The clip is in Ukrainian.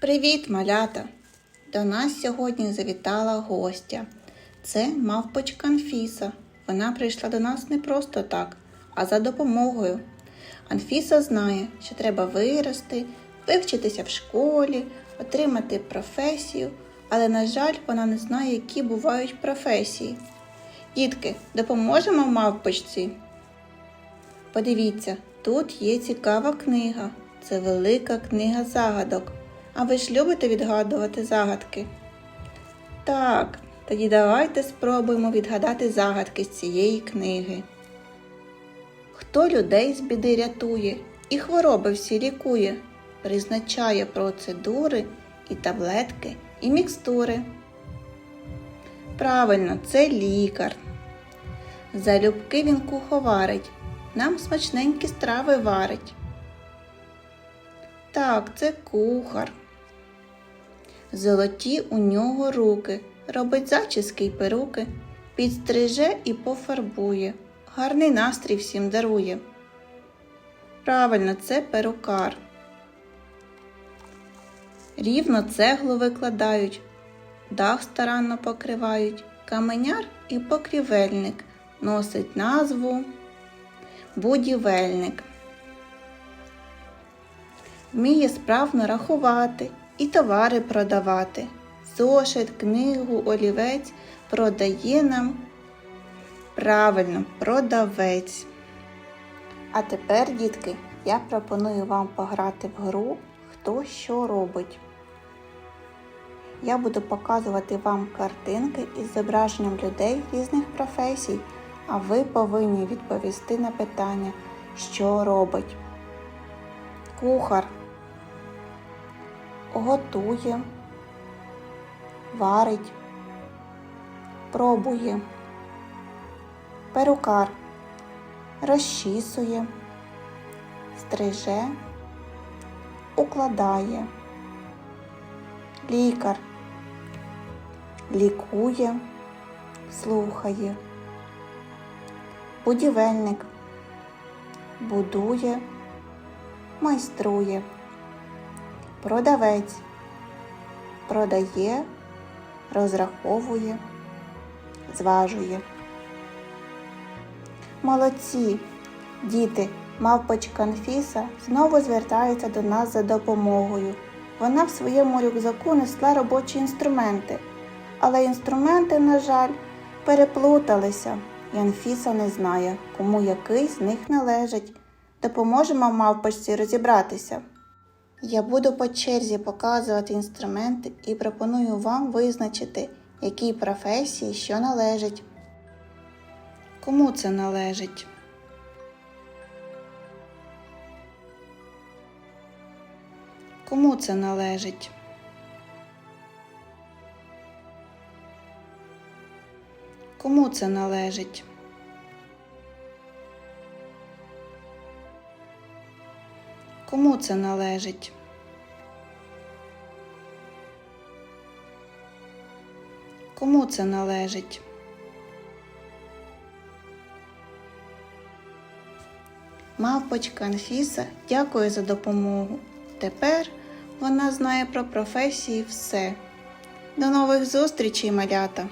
Привіт, малята! До нас сьогодні завітала гостя. Це мавпочка Анфіса. Вона прийшла до нас не просто так, а за допомогою. Анфіса знає, що треба вирости, вивчитися в школі, отримати професію, але, на жаль, вона не знає, які бувають професії. Дітки, допоможемо мавпочці? Подивіться, тут є цікава книга. Це велика книга загадок. А ви ж любите відгадувати загадки? Так, тоді давайте спробуємо відгадати загадки з цієї книги. Хто людей з біди рятує і хвороби всі лікує, призначає процедури і таблетки, і мікстури. Правильно, це лікар. Залюбки він куховарить, нам смачненькі страви варить. Так, це кухар. Золоті у нього руки, робить зачіски й перуки, підстриже і пофарбує, гарний настрій всім дарує. Правильно, це перукар. Рівно цеглу викладають, дах старанно покривають, каменяр і покрівельник носить назву будівельник. Вміє справно рахувати і товари продавати. Зошит, книгу, олівець продає нам правильно продавець. А тепер, дітки, я пропоную вам пограти в гру Хто що робить. Я буду показувати вам картинки із зображенням людей різних професій, а ви повинні відповісти на питання, що робить. Кухар готує, варить, пробує, перукар розчісує, стриже, укладає, лікар лікує, слухає, будівельник будує, майструє, продавець продає, розраховує, зважує. Молодці, діти, мавпочка Анфіса знову звертається до нас за допомогою. Вона в своєму рюкзаку несла робочі інструменти, але інструменти, на жаль, переплуталися, і Анфіса не знає, кому який з них належить. Допоможемо мавпочці розібратися. Я буду по черзі показувати інструменти і пропоную вам визначити, якій професії що належить. Кому це належить? Кому це належить? Кому це належить? Кому це належить? Кому це належить? Мавпочка Анфіса дякує за допомогу. Тепер вона знає про професії все. До нових зустрічей, малята!